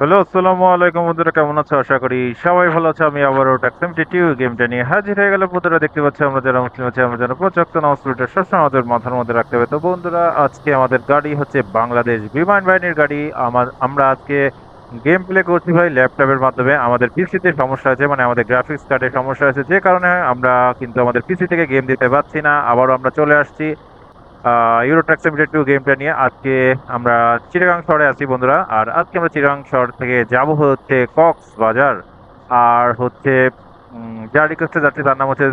Hello, আসসালামু আলাইকুম বন্ধুরা, কেমন আছো? আশা করি সবাই ভালো আছে। আমি আবারও ট্যাক্সিমটি টিউ গেমটা নিয়ে হাজির হয়ে গেল বন্ধুরা, দেখতে পাচ্ছি আমরা যারা মুসলিম আছি, আমরা যেন প্রচক্ত নামাজ পড়িটা সবসময় আমাদের মাথার মধ্যে রাখতে হবে। তো বন্ধুরা, আজকে আমাদের গাড়ি হচ্ছে বাংলাদেশ বিমান বাহিনীর গাড়ি। আমার, আমরা আজকে গেম প্লে করছি ভাই ল্যাপটপের মাধ্যমে। আমাদের পিসিতে সমস্যা আছে মানে আমাদের গ্রাফিক্স কার্ডের সমস্যা আছে। যে কারণে আমরা কিন্তু আমাদের পিসি থেকে গেম দিতে পারছি না। আবারও আমরা চলে আসছি। ইউরো ট্রাক সিমিটার টু গেমটা নিয়ে আজকে আমরা চিটাগাং শহরে আছি বন্ধুরা। আর আজকে আমরা চিটাগাং শহর থেকে যাব হচ্ছে কক্স বাজার আর হচ্ছে যার রিকোয়েস্টে যাচ্ছি তার নাম হচ্ছে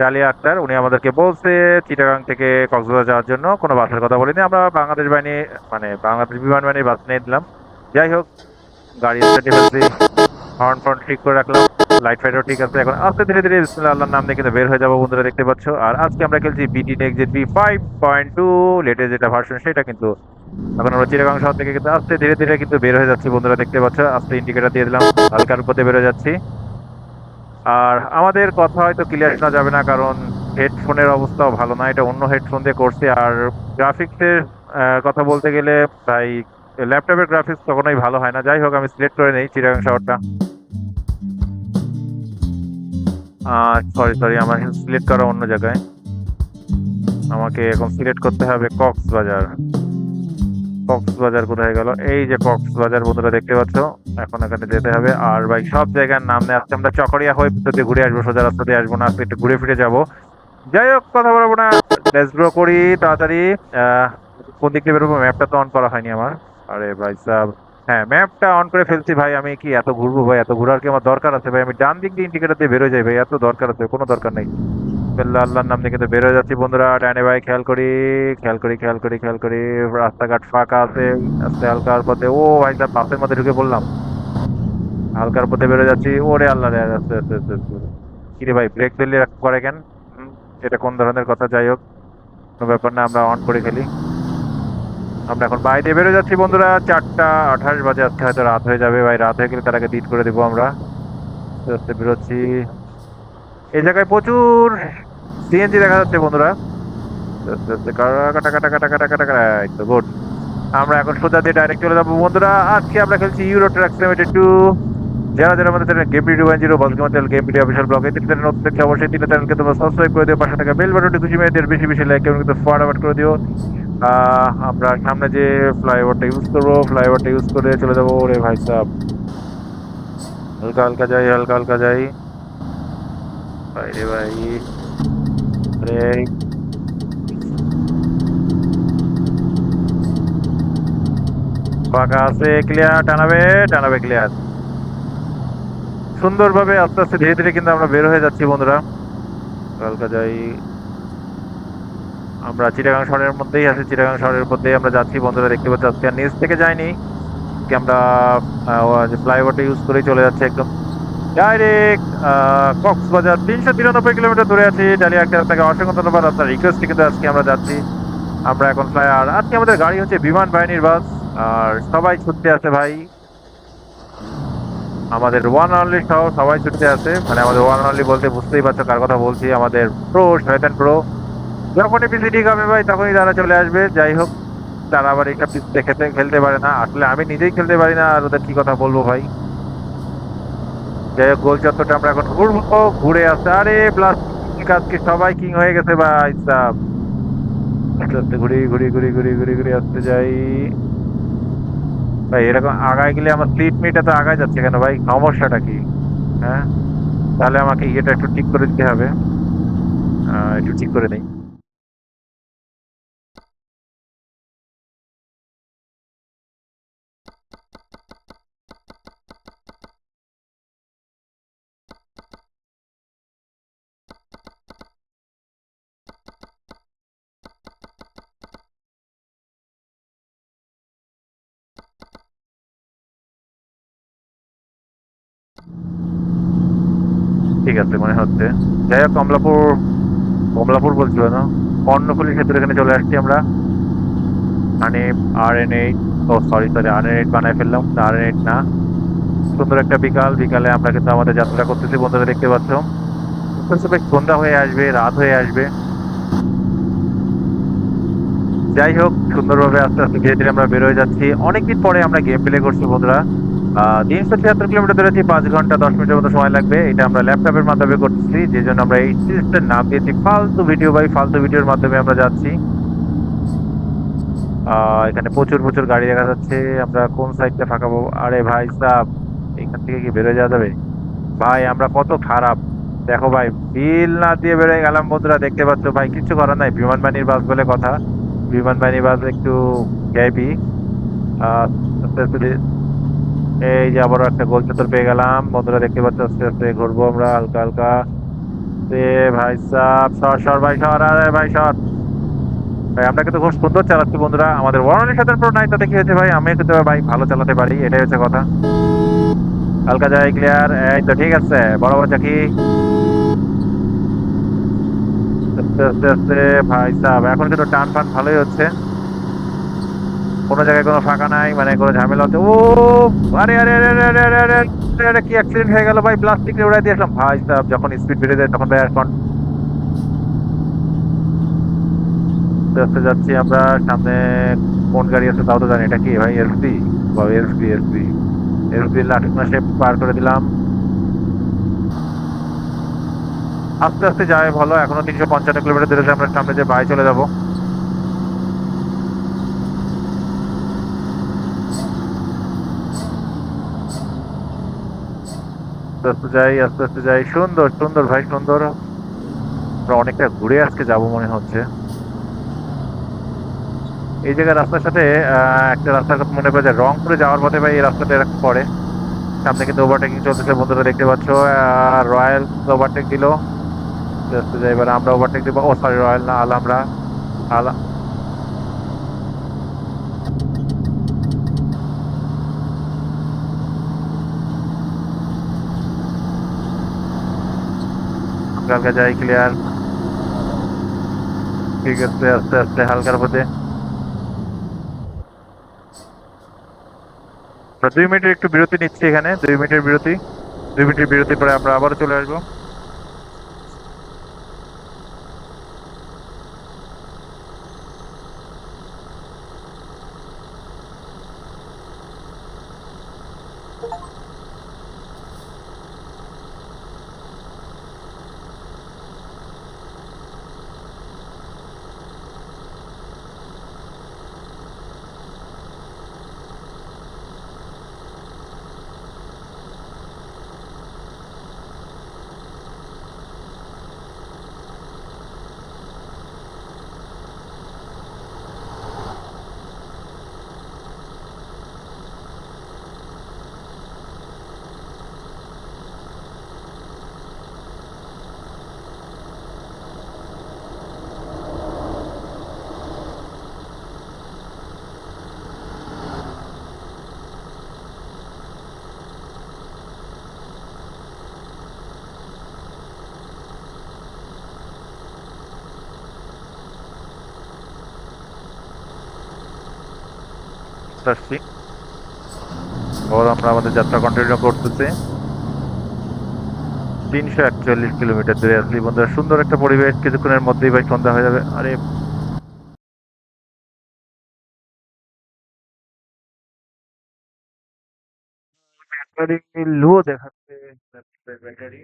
ডালিয়া আক্তার। উনি আমাদেরকে বলছে চিটাগাং থেকে কক্সবাজার যাওয়ার জন্য। কোনো বাসের কথা বলিনি। আমরা বাংলাদেশ বাহিনী মানে বাংলাদেশ বিমান বাহিনীর বাস নিয়ে দিলাম যাই হোক গাড়ি হর্ন ফর্ন ঠিক করে রাখলাম। লাইট ফাইটও ঠিক আছে, এখন আস্তে ধীরে ধীরে বিসমিল্লাহ আল্লাহর নাম দিয়ে কিন্তু বের হয়ে যাব বন্ধুরা, দেখতে পাচ্ছ। আর আজকে আমরা খেলছি BT tech B five point two latest যেটা ভার্সন সেটা কিন্তু এখন আমরা চিরাগাং শহর থেকে কিন্তু আস্তে ধীরে ধীরে কিন্তু বের হয়ে যাচ্ছি বন্ধুরা, দেখতে পাচ্ছ। আস্তে ইন্ডিকেটার দিয়ে দিলাম, হালকার দিয়ে বের হয়ে যাচ্ছি। আর আমাদের কথা হয়তো ক্লিয়ার শোনা যাবে না, কারণ হেডফোনের অবস্থাও ভালো না, এটা অন্য হেডফোন দিয়ে করছি। আর গ্রাফিক্সের কথা বলতে গেলে তাই ল্যাপটপের গ্রাফিক্স কখনোই ভালো হয় না। যাই হোক, আমি সিলেক্ট করে নেই চিরাগাং শহরটা। সরি সরি আমার সিলেক্ট করা অন্য জায়গায়। আমাকে এখন সিলেক্ট করতে হবে কক্সবাজার। কক্সবাজার কোথায় গেল? এই যে কক্সবাজার বন্ধুরা দেখতে পাচ্ছ, এখন এখানে যেতে হবে। আর ভাই, সব জায়গার নাম নেই। আজকে আমরা চকরিয়া হয়ে ভিতর দিয়ে ঘুরে আসব, সোজা রাস্তা দিয়ে আসব না, আজকে একটু ঘুরে ফিরে যাব। যাই হোক, কথা বলব না। লেটস গ্রো করি, তাড়াতাড়ি। কোন দিক দিয়ে বেরোবো? ম্যাপটা তো অন করা হয়নি আমার। আরে ভাই সাহ হ্যাঁ ম্যাপটা অন করে ফেলছি, ভাই, আমি কি এত ঘুরবো, ভাই, এত ঘোরার কি আমার দরকার আছে, ভাই? আমি ডান দিক দিয়ে ইন্ডিকেটার দিয়ে বেরোয় যাই, ভাই, এত দরকার আছে, কোনো দরকার নেই। বেল্লা, আল্লাহর নাম নিয়ে কিন্তু বেরোয় যাচ্ছি, বন্ধুরা। ডানে, ভাই, খেয়াল করি খেয়াল করি খেয়াল করি খেয়াল করি। রাস্তাঘাট ফাঁকা আছে, আস্তে হালকার পথে। ও, ভাই, সাহেব, বাসের মধ্যে ঢুকে পড়লাম। হালকার পথে বেরোয় যাচ্ছি। ওরে আল্লাহ রে, আস্তে আস্তে আস্তে কিরে ভাই ব্রেক দিল্লি করে কেন? এটা কোন ধরনের কথা? যাই হোক, কোনো ব্যাপার না, আমরা অন করে খেলি আমরা এখন বাইরে বেরো যাচ্ছি, বন্ধুরা। চারটা আঠাশ বাজে, আজকে হয়তো রাত হয়ে যাবে। ভাই, রাত হয়ে গেলে তার আগে ডিট করে দেবো আমরা। আস্তে বেরোচ্ছি। এই জায়গায় প্রচুর সিএনজি দেখা যাচ্ছে, বন্ধুরা। কাটা কাটা কাটা কাটা কাটা কাটা কাটা, এই গুড আমরা এখন সোজা দিয়ে ডাইরেক্ট চলে যাব, বন্ধুরা। আজকে আমরা খেলছি ইউরো ট্রাক সিমিটার টু যারা যারা আমাদের চ্যানেল গেম ওয়ান জিরো বলকে আমাদের গেম ভিডিও অফিসিয়াল ব্লগ এই তিনটে নতুন দেখতে অবশ্যই তিনটে চ্যানেলকে তোমরা সাবস্ক্রাইব করে দিও, পাশে থাকা বেল বাটনটি খুশি মেয়ে দিও বেশি বেশি লাইক এবং কিন্তু ফরওয়ার্ড করে দিও। আমরা সামনে যে ফ্লাইওভারটা ইউজ করব, ফ্লাইওভারটা ইউজ করে চলে যাব ওরে ভাই সাহ হালকা হালকা যাই, হালকা হালকা যাই। ভাই রে ভাই। আছে ক্লিয়ার টানাবে টানাবে ক্লিয়ার সুন্দরভাবে আস্তে আস্তে ধীরে ধীরে কিন্তু আমরা বের হয়ে যাচ্ছি বন্ধুরা। হালকা যাই। আমরা চিটাগাং শহরের মধ্যেই আছি। চিটাগাং শহরের মধ্যেই আমরা যাচ্ছি। বন্ধুরা দেখতে পাচ্ছি, আজকে নিচ থেকে যাইনি। আমরা ফ্লাইওভারটা ইউজ করেই চলে যাচ্ছে একদম। ডাইরেক্ট কক্সবাজার তিনশো তিরানব্বই কিলোমিটার দূরে আছি। ডালিয়া একটা আপনাকে অসংখ্য ধন্যবাদ। আপনার রিকোয়েস্ট কিন্তু আজকে আমরা যাচ্ছি। আমরা এখন ফ্লাই আর আজকে আমাদের গাড়ি হচ্ছে বিমান বাহিনীর বাস। আর সবাই ছুটতে আছে ভাই। আমাদের ওয়ান অনলি সহ সবাই ছুটতে আছে মানে আমাদের ওয়ান অনলি বলতে বুঝতেই পারছ কার কথা বলছি। আমাদের প্রো শয়তান প্রো যখনই পিসি ঠিক হবে ভাই, তখনই তারা চলে আসবে। যাই হোক, তারা আবার এইসব পিসিতে খেতে খেলতে পারে না। আসলে আমি নিজেই খেলতে পারি না, আর ওদের কি কথা বলব ভাই? যাই হোক, গোল চত্বরটা আমরা এখন ঘুরবো, ঘুরে আসতে। আরে প্লাস আজকে সবাই কিং হয়ে গেছে ভাই, সাব। আস্তে আস্তে ঘুরি ঘুরি ঘুরি ঘুরি ঘুরি ঘুরি, আসতে যাই। ভাই, এরকম আগায় গেলে আমার স্লিপ মিটা তো আগায় যাচ্ছে কেন ভাই? সমস্যাটা কি? হ্যাঁ? তাহলে আমাকে ইয়েটা একটু ঠিক করে দিতে হবে। একটু ঠিক করে নেই। ঠিক আছে, মনে হচ্ছে। যাই হোক কমলাপুর কমলাপুর বলছিল না কর্ণফুলি ক্ষেত্রে এখানে চলে আসছি আমরা। মানে R N eight oh sorry sorry R N eight বানায় ফেললাম আর এন এইট না। সুন্দর একটা বিকাল, বিকালে আমরা কিন্তু আমাদের যাত্রা করতেছি, বন্ধুরা দেখতে পাচ্ছ। সন্ধ্যা হয়ে আসবে, রাত হয়ে আসবে। যাই হোক সুন্দরভাবে আস্তে আস্তে ধীরে ধীরে আমরা বেরোয় যাচ্ছি। অনেকদিন পরে আমরা গেম প্লে করছি, বন্ধুরা। তিনশো ছিয়াত্তর কিলোমিটার দূরে আছি, পাঁচ ঘণ্টা, দশ মিনিটের মতো সময় লাগবে। এটা আমরা ল্যাপটপের মাধ্যমে করতেছি, যে জন্য আমরা এই সিরিজটার নাম দিয়েছি ফালতু ভিডিও বাই ফালতু ভিডিওর মাধ্যমে আমরা যাচ্ছি। এখানে প্রচুর প্রচুর গাড়ি দেখা যাচ্ছে। আমরা কোন সাইডটা ফাঁকা পাবো আরে ভাই সাহ এখান থেকে কি বেরোয় যাওয়া যাবে? ভাই, আমরা কত খারাপ। দেখো ভাই, বিল না দিয়ে বেরোয় গেলাম, বন্ধুরা, দেখতে পাচ্ছ ভাই, কিছু করার নাই। বিমান বাহিনীর বাস বলে কথা। বিমান বাহিনীর বাস একটু গ্যাপি এই যে আবারও একটা গোল চত্বর পেয়ে গেলাম। বন্ধুরা দেখতে পাচ্ছ, আস্তে আস্তে ঘুরবো আমরা, হালকা হালকা। ভাই সাহ সর সর, ভাই সর, আরে ভাই সর। ভাই আমরা কিন্তু খুব সুন্দর চালাচ্ছি বন্ধুরা। আমাদের ওয়ারনের সাথে প্রো নাই কি হয়েছে ভাই আমি কিন্তু ভাই ভালো চালাতে পারি, এটাই হচ্ছে কথা। হালকা যায় ক্লিয়ার এই তো ঠিক আছে, বড় বড় চাকি আস্তে আস্তে আস্তে, ভাই সাহেব, এখন কিন্তু টান ফান ভালোই হচ্ছে। কোনো জায়গায় কোনো ফাঁকা নাই মানে কোনো ঝামেলা হচ্ছে। ও আরে আরে আরে আরে আরে আরে আরে আরে, আরে কি অ্যাক্সিডেন্ট হয়ে গেল ভাই প্লাস্টিক উড়াই দিয়েছিলাম ভাই সাহেব যখন স্পিড বেড়ে যায় তখন ভাই এখন আস্তে যাচ্ছি আমরা সামনে কোন গাড়ি আছে তাও তো জানি এটা কি ভাই এসবি বা এসবি এসবি এসবি লাঠি মাসে পার করে দিলাম। আস্তে আস্তে যাই ভালো এখনও তিনশো পঞ্চান্ন কিলোমিটার দূরে আমরা সামনে যে বাই চলে যাব। আস্তে আস্তে যাই, আস্তে আস্তে যাই। সুন্দর সুন্দর ভাই, সুন্দর। আমরা অনেকটা ঘুরে আজকে যাব মনে হচ্ছে। এই জায়গায় রাস্তার সাথে একটা রাস্তার কথা মনে পড়ে যায় রংপুরে যাওয়ার পথে ভাই এই রাস্তাটা এরকম পড়ে। সামনে কিন্তু ওভারটেকিং চলতেছে, বন্ধুরা দেখতে পাচ্ছ রয়্যাল ওভারটেক দিল। আস্তে আস্তে যাই, এবার আমরা ওভারটেক দিব। ও সরি রয়্যাল না, আল আমরা। আল হালকা যাই ক্লিয়ার ঠিক আছে, আস্তে আস্তে হালকার পথে। আমরা দুই মিনিটের একটু বিরতি নিচ্ছি এখানে, দুই মিনিটের বিরতি। দুই মিনিটের বিরতির পরে আমরা আবারও চলে আসব। আসছি। ওর আমরা আমাদের যাত্রা কন্টিনিউ করতেছি। তিনশো একচল্লিশ কিলোমিটার দূরে আসলি বন্ধুরা, সুন্দর একটা পরিবেশ। কিছুক্ষণের মধ্যেই ভাই সন্ধ্যা হয়ে যাবে। আরে, ব্যাটারি লো দেখাচ্ছে। ব্যাটারি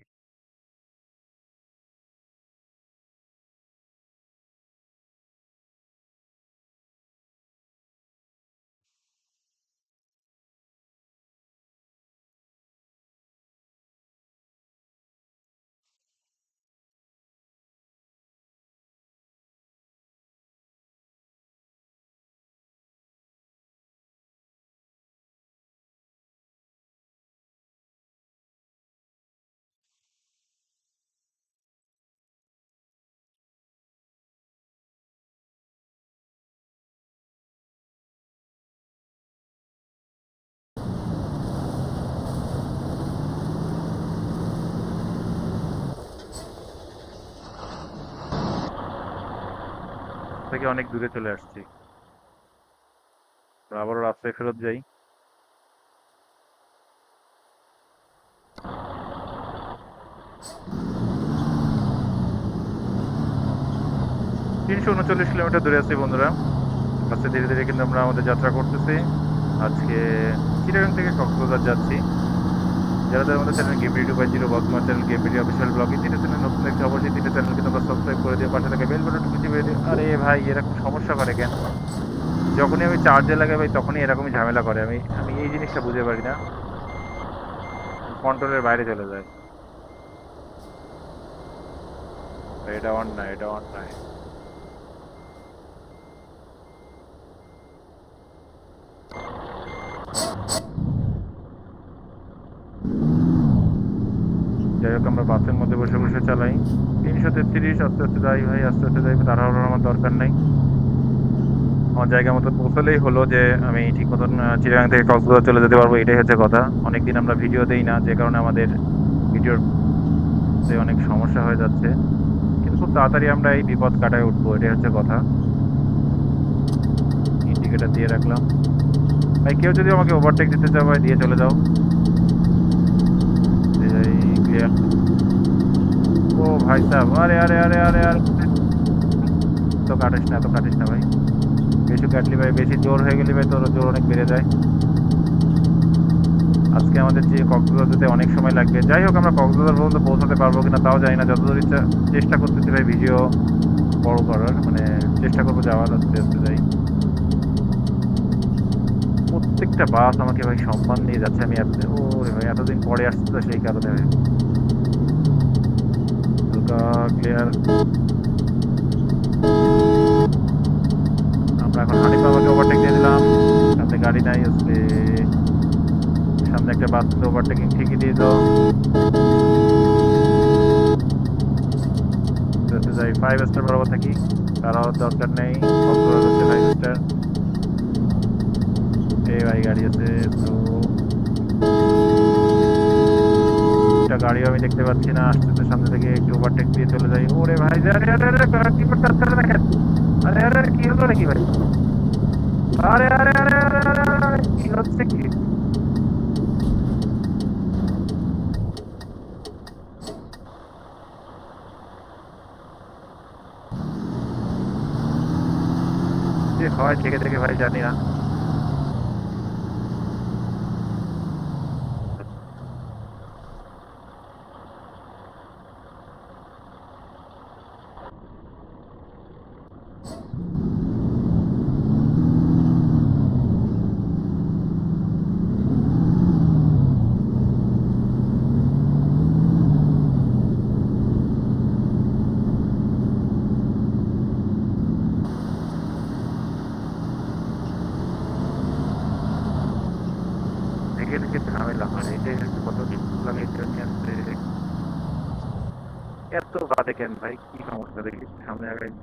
থেকে অনেক দূরে চলে আসছি। আবারও রাস্তায় ফেরত যাই। তিনশো উনচল্লিশ কিলোমিটার দূরে আছি বন্ধুরা। আস্তে ধীরে ধীরে কিন্তু আমরা আমাদের যাত্রা করতেছি। আজকে চিটাগাং থেকে কক্সবাজার যাচ্ছি। যারা যারা আমাদের চ্যানেল ভিডিও বাই জিরো বর্তমান চ্যানেল ভিডিও অফিসিয়াল ব্লগ এই তিনটে চ্যানেল নতুন দেখতে অবশ্যই, তিনটে চ্যানেল কিন্তু সাবস্ক্রাইব করে দিয়ে পাশে থেকে বেল বাটন টিপে দিয়ে আরে ভাই এরকম সমস্যা করে কেন? যখনই আমি চার্জে লাগাই ভাই, তখনই এরকমই ঝামেলা করে। আমি আমি এই জিনিসটা বুঝতে পারি না। কন্ট্রোলের বাইরে চলে যায়। এটা অন না এটা অন না হোক আমরা বাসের মধ্যে বসে বসে চালাই, তিনশো তেত্রিশ, আস্তে আস্তে যাই ভাই, আস্তে আস্তে যাই তাড়াহুড়োর আমার দরকার নেই। আমার জায়গা মতো পৌঁছলেই হলো যে আমি ঠিক মতন চিড়িয়াখানা থেকে কক্সবাজার চলে যেতে পারব, এটাই হচ্ছে কথা। অনেকদিন আমরা ভিডিও দেই না, যে কারণে আমাদের ভিডিওর অনেক সমস্যা হয়ে যাচ্ছে। কিন্তু খুব তাড়াতাড়ি আমরা এই বিপদ কাটায় উঠবো, এটাই হচ্ছে কথা। ইন্ডিকেটার দিয়ে রাখলাম। ভাই, কেউ যদি আমাকে ওভারটেক দিতে চাও ভাই, দিয়ে চলে যাও। ক্লিয়ার ও ভাই সাহেব, আরে আরে আরে আরে আরে। তো কাটিস না এত কাটিস না ভাই। বেশি কাটলি ভাই, বেশি জোর হয়ে গেলে ভাই, তোর জোর অনেক বেড়ে যায়। আজকে আমাদের যে কক্সবাজার যেতে অনেক সময় লাগবে। যাই হোক, আমরা কক্সবাজার পর্যন্ত পৌঁছাতে পারব কিনা তাও জানি না। যতদূর ইচ্ছা চেষ্টা করতেছি ভাই, ভিডিও বড় করার। মানে চেষ্টা করব যাওয়ার, আস্তে আস্তে যাই। প্রত্যেকটা বাস আমাকে ভাই সম্মান নিয়ে যাচ্ছে। আমি ও ভাই, এতদিন পরে আসছি তো সেই কারণে ভাই হালকা ক্লিয়ার আমরা এখন হানিফ বাবাকে ওভারটেক দিয়ে দিলাম সামনে গাড়ি নাই আসলে সামনে একটা বাস ওভারটেকিং ঠিকই দিয়ে দাও যাতে যাই ফাইভ স্টার বরাবর থাকি তারাও দরকার নেই কক্সবাজার হচ্ছে ফাইভ স্টার এই ভাই গাড়ি আছে তো একটা গাড়িও আমি দেখতে পাচ্ছি না আসতে তো সামনে থেকে একটু ওভারটেক দিয়ে চলে যাই ওরে ভাই আরে আরে আরে কি করতে আসতে দেখেন আরে আরে কি হলো নাকি ভাই আরে আরে আরে আরে আরে আরে, কি হচ্ছে কি হয় থেকে থেকে ভাই জানি না getting late, even with the down there. And